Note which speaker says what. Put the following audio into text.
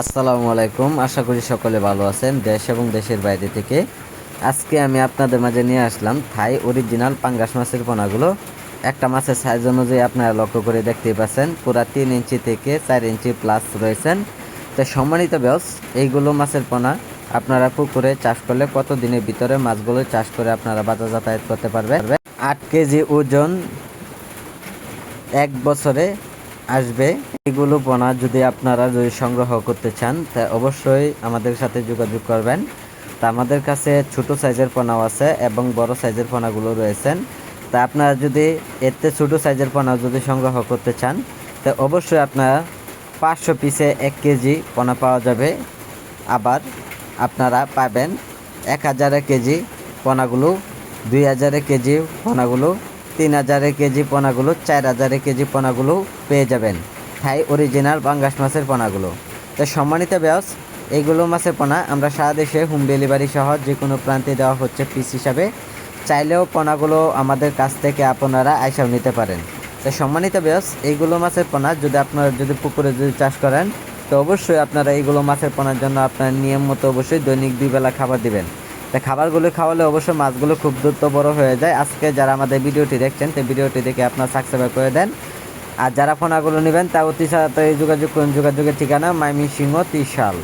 Speaker 1: আসসালামু আলাইকুম। আশা করি সকলে ভালো আছেন, দেশ এবং দেশের বাইরে থেকে। আজকে আমি আপনাদের মাঝে নিয়ে আসলাম থাই অরিজিনাল পাঙ্গাস মাছের পোনাগুলো। একটা মাছের সাইজ অনুযায়ী আপনারা লক্ষ্য করে দেখতে পাচ্ছেন, পুরা তিন ইঞ্চি থেকে চার ইঞ্চি প্লাস রয়েছেন। তো সম্মানিত ব্যস এইগুলো মাছের পোনা আপনারা পুকুরে চাষ করলে কত দিনের ভিতরে মাছগুলো চাষ করে আপনারা বাজার যাতায়াত করতে পারবেন? আট কেজি ওজন এক বছরে আসবে, এগুলো পোনা যদি আপনারা যদি সংগ্রহ করতে চান, তা অবশ্যই আমাদের সাথে যোগাযোগ করবেন। তা আমাদের কাছে ছোট সাইজের পোনাও আছে এবং বড় সাইজের পোনাগুলো রয়েছেন তা আপনারা যদি এতে ছোট সাইজের পোনা যদি সংগ্রহ করতে চান, তা অবশ্যই আপনারা পাঁচশো পিসে এক কেজি পোনা পাওয়া যাবে। আবার আপনারা পাবেন এক হাজারে কেজি পোনাগুলো, দুই হাজারে কেজি পোনাগুলো তিন হাজারে কেজি পোনাগুলো, চার হাজারে কেজি পোনাগুলো পেয়ে যাবেন। থাই অরিজিনাল বাঙ্গাস মাছের পোনাগুলো। তো সম্মানিত ব্যাস এইগুলো মাছের পোনা আমরা সারা দেশে হোম ডেলিভারি সহ যে কোনো প্রান্তে দেওয়া হচ্ছে পিস হিসাবে। চাইলেও পোনাগুলো আমাদের কাছ থেকে আপনারা আইসাও নিতে পারেন। তো সম্মানিত ব্যাস এইগুলো মাছের পোনা যদি আপনারা যদি পুকুরে যদি চাষ করেন, তো অবশ্যই আপনারা এইগুলো মাছের পোনার জন্য আপনার নিয়ম মতো অবশ্যই দৈনিক দুই বেলা খাবার দিবেন। তা খাবারগুলো খাওয়ালে অবশ্যই মাছগুলো খুব দ্রুত বড় হয়ে যায়। আজকে যারা আমাদের ভিডিওটি দেখছেন সেই ভিডিওটি দেখে আপনার সাবস্ক্রাইব করে দেন। আর যারা ফোনাগুলো নেবেন, তা অতি সাথে যোগাযোগ করুন। যোগাযোগের ঠিকানা মাইমি সিংহ ত্রিশাল।